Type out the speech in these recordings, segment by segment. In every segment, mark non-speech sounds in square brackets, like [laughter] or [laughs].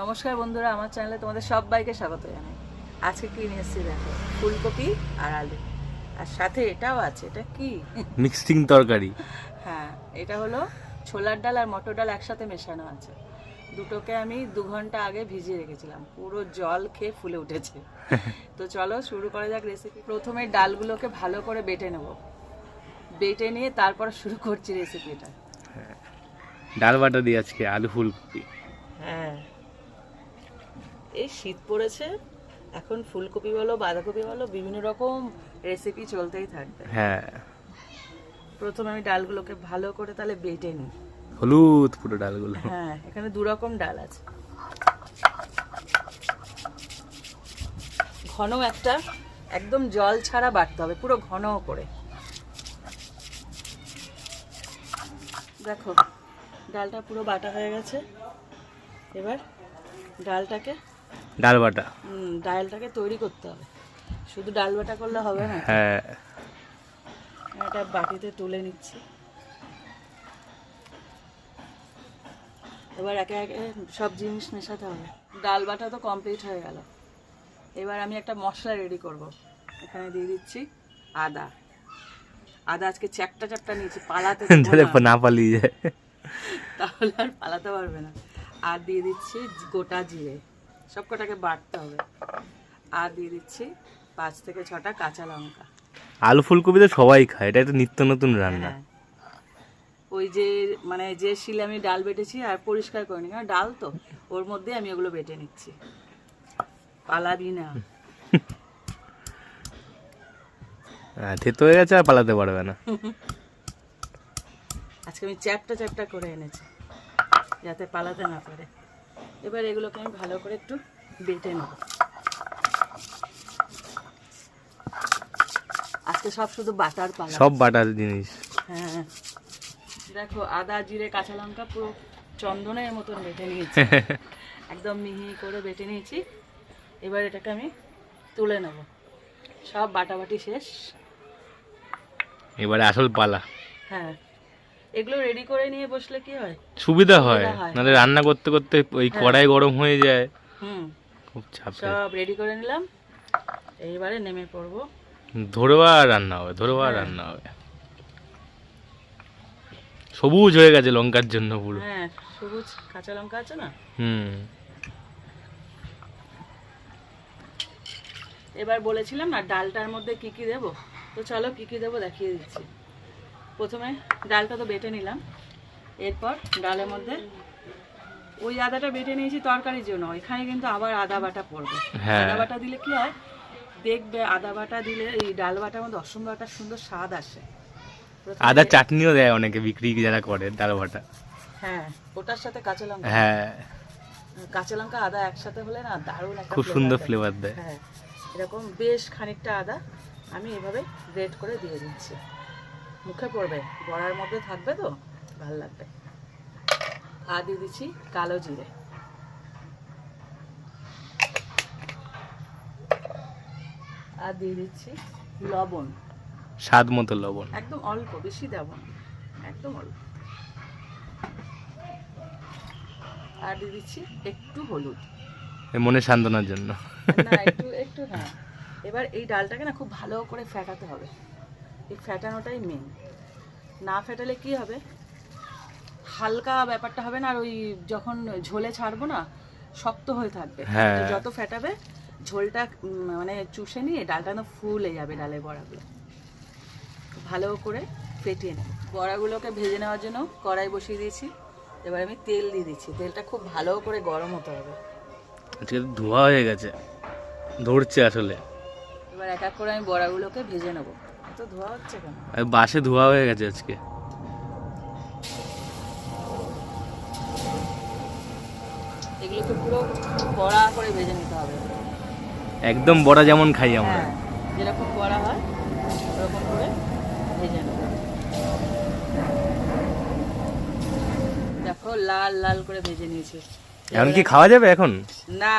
নমস্কার বন্ধুরা আমার চ্যানেলে তোমাদের সবাইকে স্বাগত জানাই। আজকে কি নিয়ে এসেছি দেখো ফুলকপি আর আলু। আর সাথে এটাও আছে এটা কি? মিক্সিং তরকারি। হ্যাঁ এটা হলো ছোলার ডাল আর মটর ডাল একসাথে মেশানো আছে। দুটোকে আমি দু ঘণ্টা আগে ভিজিয়ে রেখেছিলাম পুরো জল খেয়ে ফুলে উঠেছে। তো চলো শুরু করা যাক রেসিপি প্রথমে ডালগুলোকে ভালো করে বেটে নেব। বেটে নিয়ে তারপর শুরু করছি রেসিপিটা ডাল বাটা দিয়ে আজকে আলু ফুলকপি। হ্যাঁ। এই শীত পড়েছে এখন ফুলকপি বলো বাঁধাকপি বলো বিভিন্ন রকম রেসিপি চলতেই থাকবে। হ্যাঁ। প্রথমে আমি ডালগুলোকে ভালো করে তাহলে বেটে নিই। হলুদ পুরো ডালগুলো। হ্যাঁ এখানে দু রকম ডাল আছে। ঘন একটা একদম জল ছাড়া বাটতে হবে পুরো ঘন করে। দেখো ডালটা পুরো বাটা হয়ে গেছে। এবার ডালটাকে ডাল বাটা। ডালটাকে তৈরি করতে হবে। শুধু ডাল বাটা করলে হবে না। হ্যাঁ। এটা বাটিতে তুলে নিচ্ছি। এবার একে একে সব জিনিস মেশাতে হবে। ডাল বাটা তো কমপ্লিট হয়ে গেল। এবার আমি একটা মশলা রেডি করব। এখানে দিয়ে দিচ্ছি আদা। আদা আজকে চ্যাপটা চ্যাপটা নিয়েছি পালাতে না পালিয়ে যায়। তাহলে আর পালাতে পারবে না। আর দিয়ে দিচ্ছি গোটা জিরে। সব কটাকে বাটতে হবে। আর দিয়ে দিচ্ছি পাঁচ থেকে ছটা কাঁচা লঙ্কা। আলু ফুলকপি তো সবাই খায় এটা একটা নিত্য নতুন রান্না। হ্যাঁ। ওই যে মানে যে শিলে আমি ডাল বেটেছি আর পরিষ্কার করিনি কারণ ডাল তো ওর মধ্যে আমি ওগুলো বেটে নিচ্ছি। পালাবি না। হ্যাঁ থেতো হয়ে গেছে আর পালাতে পারবে না। আজকে আমি চ্যাপটা চ্যাপটা করে এনেছি যাতে পালাতে না পারে। এবার এগুলোকে আমি ভালো করে একটু বেটে নেব। আজকে সব শুধু বাটার পালা। সব বাটার জিনিস। হ্যাঁ। দেখো আদা জিরে কাঁচা লঙ্কা পুরো চন্দনের মতন বেটে নিয়েছি। [laughs] একদম মিহি করে বেটে নিয়েছি। এবার এটাকে আমি তুলে নেব। সব বাটাবাটি শেষ। এবারে আসল পালা। হ্যাঁ। এগুলো রেডি করে নিয়ে বসলে কি হয়? সুবিধা হয়। নাহলে রান্না করতে করতে ওই হ্যাঁ। কড়াই গরম হয়ে যায়। হুম। খুব চাপে। সব রেডি করে নিলাম। এইবারে নেমে পড়ব। ধরবা রান্না হবে ধরবা হ্যাঁ। রান্না হবে। সবুজ হয়ে গেছে লঙ্কার জন্য পুরো। হ্যাঁ সবুজ কাঁচা লঙ্কা আছে না? হুম। এবার বলেছিলাম না ডালটার মধ্যে কি কি দেবো? তো চলো কি কি দেবো দেখিয়ে দিচ্ছি। প্রথমে ডালটা তো বেটে নিলাম। এরপর ডালের মধ্যে ওই আদাটা বেটে নিয়েছি তরকারির জন্য। এখানে কিন্তু আবার আদা বাটা পড়বে। হ্যাঁ। আদা বাটা দিলে কি হয়? দেখবে আদা বাটা দিলে এই ডাল বাটার মধ্যে অসম একটা সুন্দর স্বাদ আসে। আদা চাটনিও দেয় অনেকে বিক্রি যারা করে ডাল বাটা। হ্যাঁ ওটার সাথে কাঁচা লঙ্কা। হ্যাঁ। কাঁচা লঙ্কা আদা একসাথে হলে না দারুণ একটা খুব সুন্দর ফ্লেভার দেয়। হ্যাঁ এরকম বেশ খানিকটা আদা আমি এভাবে গ্রেট করে দিয়ে দিচ্ছি। মুখে পড়বে বড়ার মধ্যে থাকবে তো? ভালো লাগবে। আর দিয়ে দিচ্ছি কালো জিরে। আর দিয়ে দিচ্ছি লবণ। স্বাদ মতো লবণ। একদম অল্প বেশি দেব না। একদম অল্প। আর দিয়ে দিচ্ছি একটু হলুদ। এ মনে সান্ত্বনার জন্য। না একটু একটু হ্যাঁ এবার এই ডালটাকে না খুব ভালো করে ফ্যাটাতে হবে। এই ফ্যাটানোটাই মেন না ফেটালে কি হবে? হালকা ব্যাপারটা হবে না আর ওই যখন ঝোলে ছাড়বো না শক্ত হয়ে থাকবে। হ্যাঁ। যত ফেটাবে ঝোলটা মানে চুষে নিয়ে ডালটা না ফুলে যাবে ডালের বড়াগুলো। ভালো করে ফেটিয়ে নেব। বড়াগুলোকে ভেজে নেওয়ার জন্য কড়াই বসিয়ে দিয়েছি। এবার আমি তেল দিয়ে দিচ্ছি। তেলটা খুব ভালো করে গরম হতে হবে। আজকে ধোয়া হয়ে গেছে। ধরছে আসলে। এবার এক এক করে আমি বড়াগুলোকে ভেজে নেব। এত ধোয়া হচ্ছে কেন? বাসে ধোয়া হয়ে গেছে আজকে। এগুলোকে পুরো বড়া করে ভেজে নিতে হবে। একদম বড়া যেমন খাই আমরা। হ্যাঁ যেরকম বড়া হয় ওরকম করে ভেজে নেব। দেখো লাল লাল করে ভেজে নিয়েছি। এখন কি খাওয়া যাবে এখন? না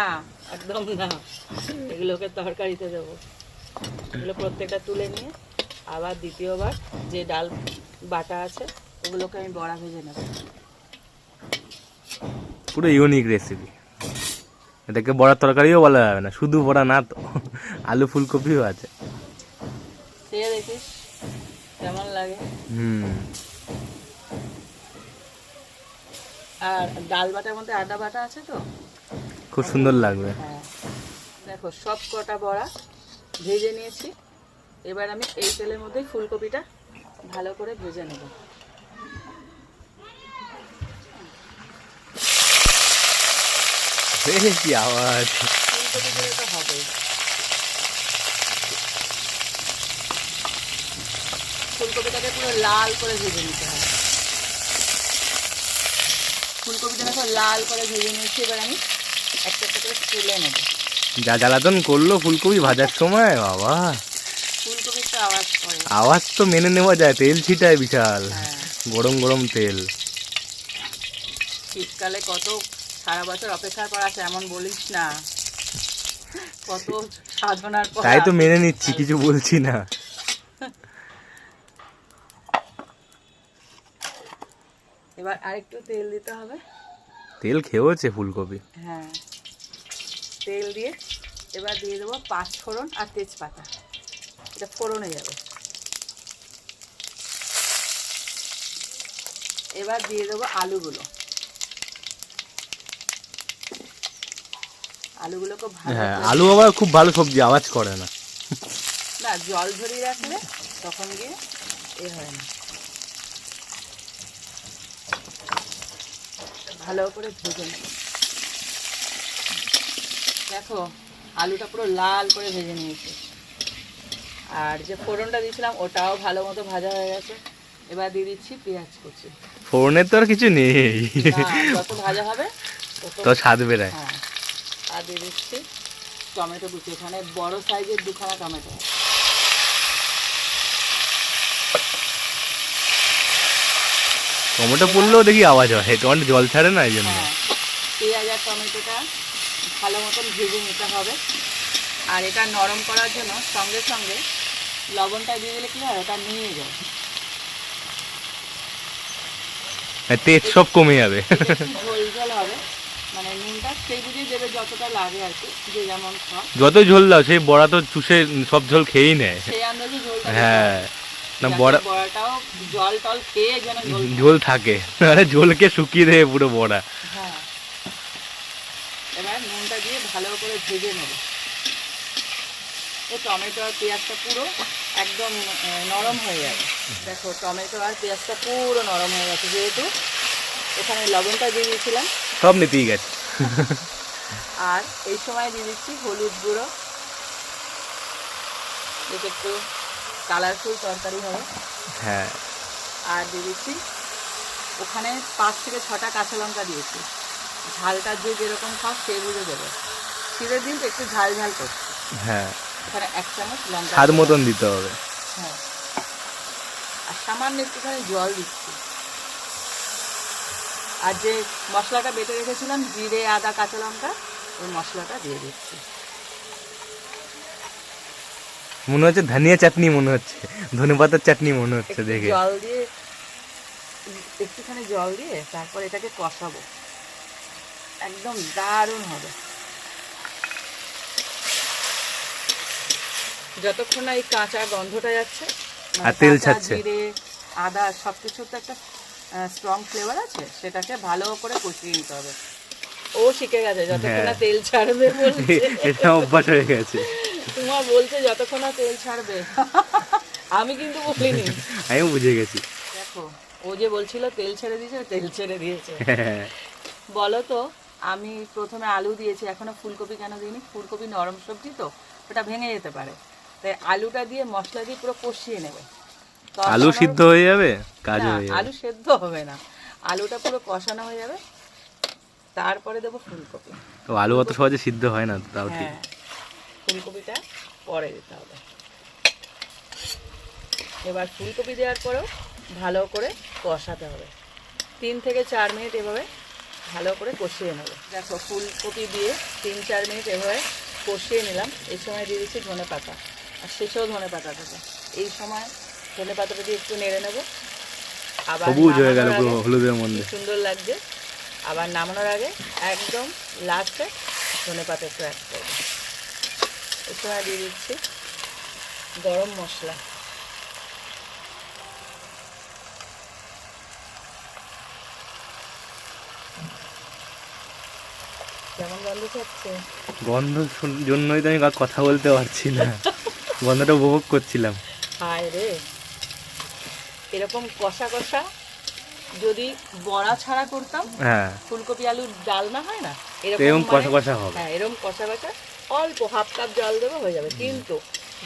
একদম না। এগুলোকে তরকারিতে দেবো। এগুলো প্রত্যেকটা তুলে নিয়ে আবার দ্বিতীয়বার যে ডাল বাটা আছে ওগুলোকে আমি বড়া ভেজে নেব। পুরো ইউনিক রেসিপি এটাকে বড়ার তরকারিও বলা যাবে না শুধু বড়া না তো আলু ফুলকপিও আছে। খেয়ে দেখিস কেমন লাগে? হুম। আর ডাল বাটার মধ্যে আদা বাটা আছে তো? খুব সুন্দর লাগবে। হ্যাঁ। দেখো সব কটা বড়া ভেজে নিয়েছি। এবার আমি এই তেলের মধ্যেই ফুলকপিটা ভালো করে ভেজে নেব। কি আওয়াজ। ফুলকপি দিলে ফুলকপিটাকে পুরো লাল করে ভেজে নিতে হবে। ফুলকপিটা দেখো লাল করে ভেজে নিয়েছি এবার আমি একটা একটা করে তুলে নেব। যা জ্বালাতন করল ফুলকপি ভাজার সময় বাবা। আওয়াজ করে। আওয়াজ তো মেনে নেওয়া যায় তেল ছিটায় বিশাল। হ্যাঁ। গরম গরম তেল। শীতকালে কত সারা বছর অপেক্ষা করা আছে এমন বলিস না। কত সাধনার পর তাই তো মেনে নিচ্ছি কিছু বলছি না। এবার আরেকটু তেল দিতে হবে। তেল খেয়েওছে ফুলকপি। হ্যাঁ। তেল দিয়ে এবার দিয়ে দেবো পাঁচ ফোড়ন আর তেজপাতা। এটা ফোড়নে যাবে। এবার দিয়ে দেবো আলুগুলো। আলুগুলোকে ভালো হ্যাঁ আলু আবার খুব ভালো সবজি আওয়াজ করে না। না জল ঝরিয়ে রাখলে তখন গিয়ে এ হয় না। ভালো করে ভেজে নেব। দেখো আলুটা পুরো লাল করে ভেজে নিয়েছি। আর যে ফোড়নটা দিয়েছিলাম ওটাও ভালো মতো ভাজা হয়ে গেছে। এবার দিয়ে দিচ্ছি পেঁয়াজ কুচি। ফোড়নের তো আর কিছু নেই। যত ভাজা হবে তো স্বাদ বেড়ায় হ্যাঁ আর দিয়ে দিচ্ছি টমেটো কুচি। এখানে বড় সাইজের দুখানা টমেটো টমেটো পড়লেও দেখি আওয়াজ হয়। টমেটো জল ছাড়ে না এই জন্য। হ্যাঁ পেঁয়াজ আর টমেটোটা ভালো মতন ভেজে নিতে হবে। আর এটা নরম করার জন্য সঙ্গে সঙ্গে লবণটা দিয়ে দিলে কি হয়? ওটা নিয়ে যায়। হ্যাঁ, তেজ সব কমে যাবে। ঝোল ঝোল হবে। মানে নুনটা সেই বুঝেই দেবে যতটা লাগে আর কি যে যেমন খাও যত ঝোল দাও সেই বড়া তো চুষে সব ঝোল খেয়েই নেয়। সেই আন্দাজে ঝোলটা হ্যাঁ না বড়া বড়াটাও জল টল খেয়ে যেন ঝোল ঝোল থাকে। আরে ঝোলকে শুকিয়ে দেবে পুরো বড়া। হ্যাঁ। এবার নুনটা দিয়ে ভালো করে ভেজে নেব। এই টমেটো আর পেঁয়াজটা পুরো একদম নরম হয়ে যাবে। দেখো টমেটো আর পেঁয়াজটা পুরো নরম হয়ে গেছে যেহেতু এখানে লবণটা দিয়ে দিয়েছিলাম। সব নিতেই গেছে। আর এই সময় দিয়ে দিচ্ছি হলুদ গুঁড়ো। এতে একটু কালারফুল তরকারি হবে। হ্যাঁ। আর দিয়ে দিচ্ছি ওখানে পাঁচ থেকে ছটা কাঁচা লঙ্কা দিয়েছি। ঝালটা যে যেরকম খাও সে বুঝে দেবে। শীতের দিন তো একটু ঝাল ঝাল করছে। হ্যাঁ। এখানে এক চামচ লঙ্কা স্বাদ। মতন দিতে হবে। হ্যাঁ। আর সামান্য একটুখানি জল দিচ্ছি। আর যে মশলাটা বেটে রেখেছিলাম জিরে আদা কাঁচা লঙ্কা ওই মশলাটা দিয়ে দিচ্ছি। মনে হচ্ছে ধনিয়া চাটনি মনে হচ্ছে। ধনে পাতার চাটনি মনে হচ্ছে দেখে। জল দিয়ে একটুখানি জল দিয়ে তারপর এটাকে কষাবো। একদম দারুণ হবে। যতক্ষণ না এই কাঁচা গন্ধটা যাচ্ছে মানে আর তেল কাঁচা, ছাড়ছে। আদা সব কিছুর তো একটা স্ট্রং ফ্লেভার আছে সেটাকে ভালো করে কষিয়ে নিতে হবে। ও শিখে গেছে যতক্ষণ না হ্যাঁ। তেল ছাড়বে বলছে। [laughs] এটা অভ্যাস হয়ে গেছে। তোমার বলছে যতক্ষণ না তেল ছাড়বে। [laughs] আমি কিন্তু বলিনি। আমি বুঝে গেছি। দেখো ও যে বলছিল তেল ছেড়ে দিয়েছে তেল ছেড়ে দিয়েছে। হ্যাঁ। বলো তো আমি প্রথমে আলু দিয়েছি এখনও ফুলকপি কেন দিইনি? ফুলকপি নরম সবজি তো ওটা ভেঙে যেতে পারে। তাই আলুটা দিয়ে মশলা দিয়ে পুরো কষিয়ে নেবে। আলু সিদ্ধ হয়ে যাবে? কাজ হয়ে যাবে। আলু সেদ্ধ হবে না। আলুটা পুরো কষানো হয়ে যাবে। তারপরে দেবো ফুলকপি। তো আলু অত সহজে সিদ্ধ হয় না তাও ঠিক। হ্যাঁ ফুলকপিটা পরে দিতে হবে। এবার ফুলকপি দেওয়ার পরেও ভালো করে কষাতে হবে। তিন থেকে চার মিনিট এভাবে ভালো করে কষিয়ে নেব। দেখো ফুলকপি দিয়ে তিন চার মিনিট এভাবে কষিয়ে নিলাম। এই সময় দিয়ে দিচ্ছি ধনে পাতা আর শেষেও ধনে পাতা দেবো। এই সময় ধনে পাতাটা দিয়ে একটু নেড়ে নেব। আবার সবুজ হয়ে গেল পুরো হলুদের মধ্যে। সুন্দর লাগছে। আবার নামানোর আগে একদম লাস্টে ধনে পাতা একটু অ্যাড করব। সময় দিয়ে দিচ্ছি গরম মশলা। কেমন গন্ধ ছাড়ছে গন্ধ জন্যই তো আমি কথা বলতে পারছি না। [laughs] গন্ধটা উপভোগ করছিলাম। হায় রে। এরকম কষা কষা যদি বড়া ছাড়া করতাম হ্যাঁ। ফুলকপি আলুর ডালনা হয় না? এরকম মানে- কষা কষা হবে। হ্যাঁ এরকম কষা কষা অল্প হাফ কাপ জল দেবো হয়ে যাবে। কিন্তু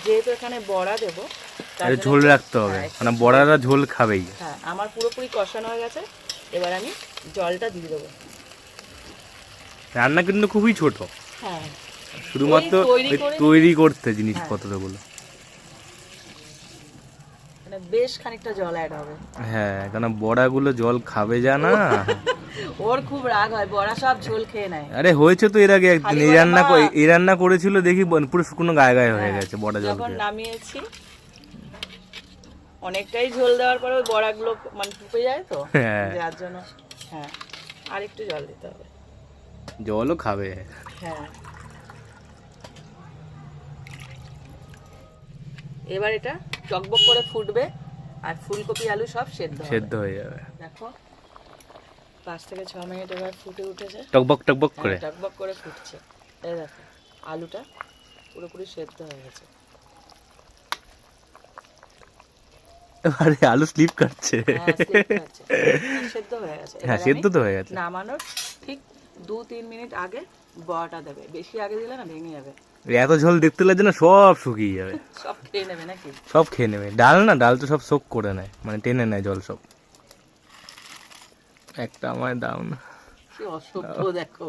যেহেতু এখানে বড়া দেবো আরে জন্য ঝোল রাখতে হবে। হ্যাঁ, মানে বড়ারা ঝোল খাবেই। হ্যাঁ আমার পুরোপুরি কষানো হয়ে গেছে। এবার আমি জলটা দিয়ে দেবো। রান্না কিন্তু খুবই ছোট। হ্যাঁ। শুধুমাত্র তৈরি হ্যাঁ। করতে জিনিসপত্রগুলো। মানে বেশ খানিকটা জল অ্যাড হবে। হ্যাঁ কেন বড়াগুলো জল খাবে যা না। [laughs] ওর খুব রাগ হয় বড়া সব ঝোল খেয়ে নেয়। আরে হয়েছে তো এর আগে একদিন। এই রান্না এই রান্না করেছিল দেখি পুরো শুকনো গায়ে গায়ে হয়ে গেছে বড়া জল হ্যাঁ, যখন। নামিয়েছি অনেকটাই ঝোল দেওয়ার পরে বড়াগুলো মানে ফুপে যায় তো হ্যাঁ। যার জন্য হ্যাঁ আর একটু জল দিতে হবে। জলও খাবে। হ্যাঁ। এবার এটা টকবক করে ফুটবে আর ফুলকপি আলু সব সেদ্ধ সেদ্ধ হয়ে যাবে। দেখো পাঁচ থেকে ছ মিনিট এবার ফুটে উঠেছে। টকবক টকবক করে? হ্যাঁ, টকবক করে ফুটছে। এই দেখো আলুটা পুরোপুরি সেদ্ধ হয়ে গেছে। আরে আলু স্লিপ কাটছে। হ্যাঁ। সেদ্ধ হয়ে গেছে। হ্যাঁ সেদ্ধ তো হয়ে গেছে। নামানোর ঠিক দু তিন মিনিট আগে বড়াটা দেবে। বেশি আগে দিলে না ভেঙে যাবে। এত ঝোল দেখতে লাগছে না সব শুকিয়ে যাবে। সব খেয়ে নেবে নাকি? সব খেয়ে নেবে। ডাল না ডাল তো সব সোক করে নেয় মানে টেনে নেয় জল সব। একটা আমায় দাও না। কি অসভ্য দেখো।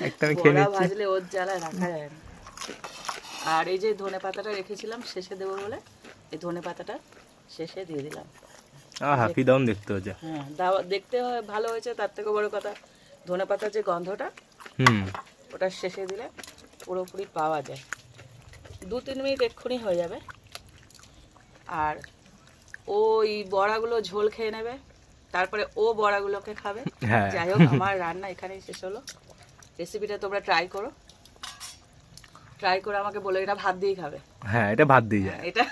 একটা আমি খেয়ে নিচ্ছি। ভাজলে ওর জ্বালায় রাখা যায় না। আর এই যে ধনে পাতাটা রেখেছিলাম শেষে দেবো বলে এই ধনে পাতাটা শেষে দিয়ে দিলাম। আহ হাফি দাউন দেখতে হচ্ছে হ্যাঁ দেখতে ভালো হয়েছে তার থেকে বড় কথা ধনে পাতার যে গন্ধটা হুম। ওটা শেষে দিলে পুরোপুরি পাওয়া যায়। দু তিন মিনিট এক্ষুনি হয়ে যাবে। আর ওই বড়াগুলো ঝোল খেয়ে নেবে। তারপরে ও বড়াগুলোকে খাবে। হ্যাঁ। যাই হোক আমার রান্না এখানেই শেষ হলো। রেসিপিটা তোমরা ট্রাই করো। ট্রাই করে আমাকে বলো এটা ভাত দিয়েই খাবে। হ্যাঁ এটা ভাত দিয়ে যায়। এটা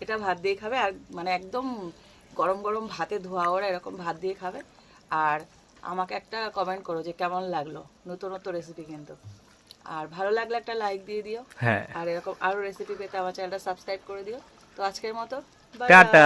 এটা ভাত দিয়ে খাবে। আর মানে একদম গরম গরম ভাতে ধোয়া ওরা এরকম ভাত দিয়ে খাবে। আর আমাকে একটা কমেন্ট করো যে কেমন লাগল? নতুনত্ব রেসিপি কিন্তু। আর ভালো লাগলে একটা লাইক দিয়ে দিও। হ্যাঁ। আর এরকম আরও রেসিপি পেতে আমার চ্যানেলটা সাবস্ক্রাইব করে দিও। তো আজকের মতো টাটা.